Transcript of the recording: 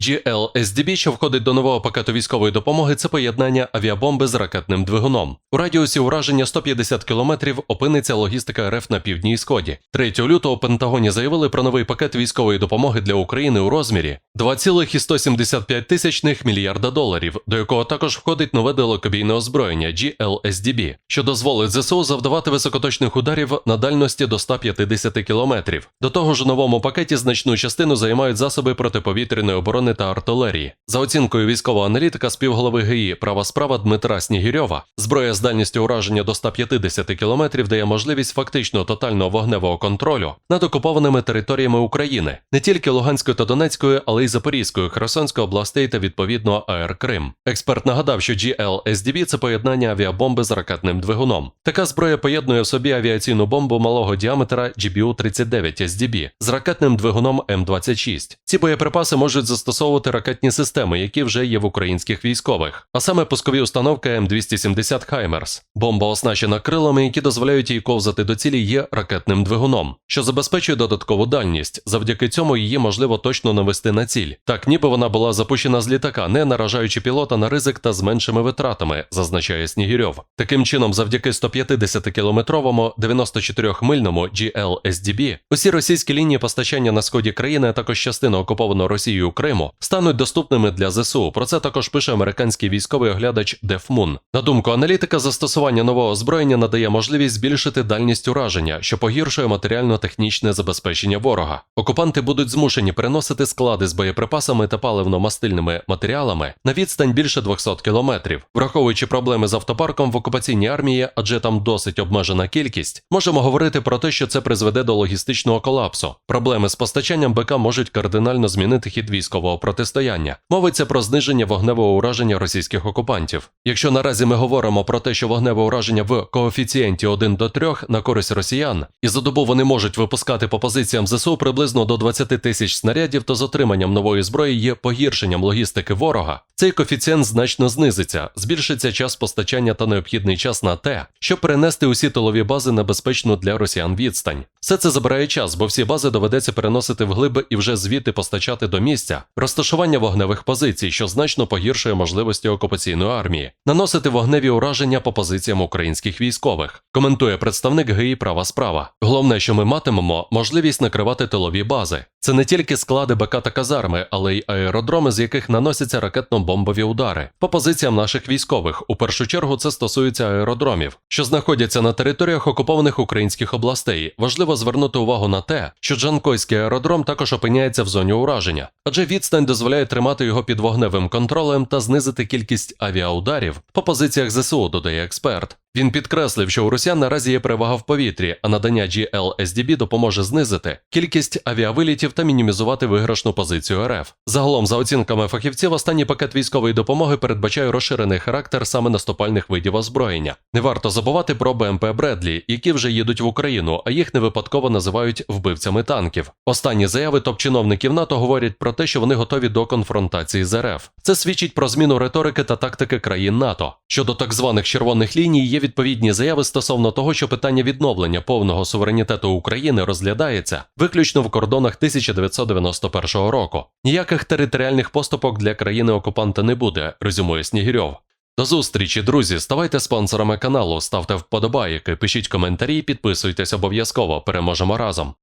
GLSDB, що входить до нового пакету військової допомоги, це поєднання авіабомби з ракетним двигуном. У радіусі ураження 150 кілометрів опиниться логістика РФ на півдні і сході. 3 лютого Пентагоні заявили про новий пакет військової допомоги для України у розмірі 2,175 тисячних мільярда доларів, до якого також входить нове далекобійне озброєння GLSDB, що дозволить ЗСУ завдавати високоточних ударів на дальності до 150 кілометрів. До того ж, у новому пакеті значну частину займають засоби протиповітряної оборони та артилерії. За оцінкою військового аналітика співголови ГІ права справа Дмитра Снігірьова, зброя з дальністю ураження до 150 кілометрів дає можливість фактично тотального вогневого контролю над окупованими територіями України, не тільки Луганської та Донецької, але й Запорізької, Херсонської областей та відповідно АР Крим. Експерт нагадав, що GLSDB – це поєднання авіабомби з ракетним двигуном. Така зброя поєднує в собі авіаційну бомбу малого діаметра GBU-39 SDB з ракетним двигуном М26. Ці боєприпаси можуть застосовувати ракетні системи, які вже є в українських військових, а саме пускові установки М270 Хаймерс. Бомба оснащена крилами, які дозволяють їй ковзати до цілі, є ракетним двигуном, що забезпечує додаткову дальність. Завдяки цьому її можливо точно навести на ціль. Так, ніби вона була запущена з літака, не наражаючи пілота на ризик та з меншими витратами, зазначає Снігірьов. Таким чином, завдяки 150-кілометровому 94-мильному GLSDB, усі російські лінії постачання на сході країни, а також частина окупованого Росією Криму, стануть доступними для ЗСУ. Про це також пише американський військовий оглядач Деф Мун. На думку аналітика, застосування нового озброєння надає можливість збільшити дальність ураження, що погіршує матеріально-технічне забезпечення ворога. Окупанти будуть змушені переносити склади з боєприпасами та паливно-мастильними матеріалами на відстань більше 200 кілометрів. Враховуючи проблеми з автопарком в окупаційній армії, адже там досить обмежена кількість, можемо говорити про те, що це призведе до логістичного колапсу. Проблеми з постачанням БК можуть кардинально змінити хід військового протистояння. Мовиться про зниження вогневого ураження російських окупантів. Якщо наразі ми говоримо про те, що вогневе ураження в коефіцієнті 1 до 3 на користь росіян, і за добу вони можуть випускати по позиціям ЗСУ приблизно до 20 тисяч снарядів, то з отриманням нової зброї є погіршенням логістики ворога. Цей коефіцієнт значно знизиться, збільшиться час постачання та необхідний час на те, щоб перенести усі тилові бази на безпечну для росіян відстань. Все це забирає час, бо всі бази доведеться переносити вглиб і вже звідти постачати до місця розташування вогневих позицій, що значно погіршує можливості окупаційної армії, наносити вогневі ураження по позиціям українських військових. Коментує представник ГІ права справа. Головне, що ми матимемо можливість накривати тилові бази. Це не тільки склади БК та казарми, але й аеродроми, з яких наносяться ракетно-бомбові удари. По позиціям наших військових, у першу чергу, це стосується аеродромів, що знаходяться на територіях окупованих українських областей. Важливо звернути увагу на те, що Джанкойський аеродром також опиняється в зоні ураження, адже відстань дозволяє тримати його під вогневим контролем та знизити кількість авіаударів по позиціях ЗСУ, додає експерт. Він підкреслив, що у росіян наразі є перевага в повітрі, а надання GLSDB допоможе знизити кількість авіавилітів та мінімізувати виграшну позицію РФ. Загалом, за оцінками фахівців, останній пакет військової допомоги передбачає розширений характер саме наступальних видів озброєння. Не варто забувати про БМП Бредлі, які вже їдуть в Україну, а їх не випадково називають вбивцями танків. Останні заяви топ-чиновників НАТО говорять про те, що вони готові до конфронтації з РФ. Це свідчить про зміну риторики та тактики країн НАТО. Щодо так званих червоних ліній, є відповідні заяви стосовно того, що питання відновлення повного суверенітету України розглядається виключно в кордонах 1991 року. Ніяких територіальних поступок для країни окупанта не буде, резюмує Снігірьов. До зустрічі, друзі. Ставайте спонсорами каналу, ставте вподобайки, пишіть коментарі, підписуйтесь обов'язково. Переможемо разом.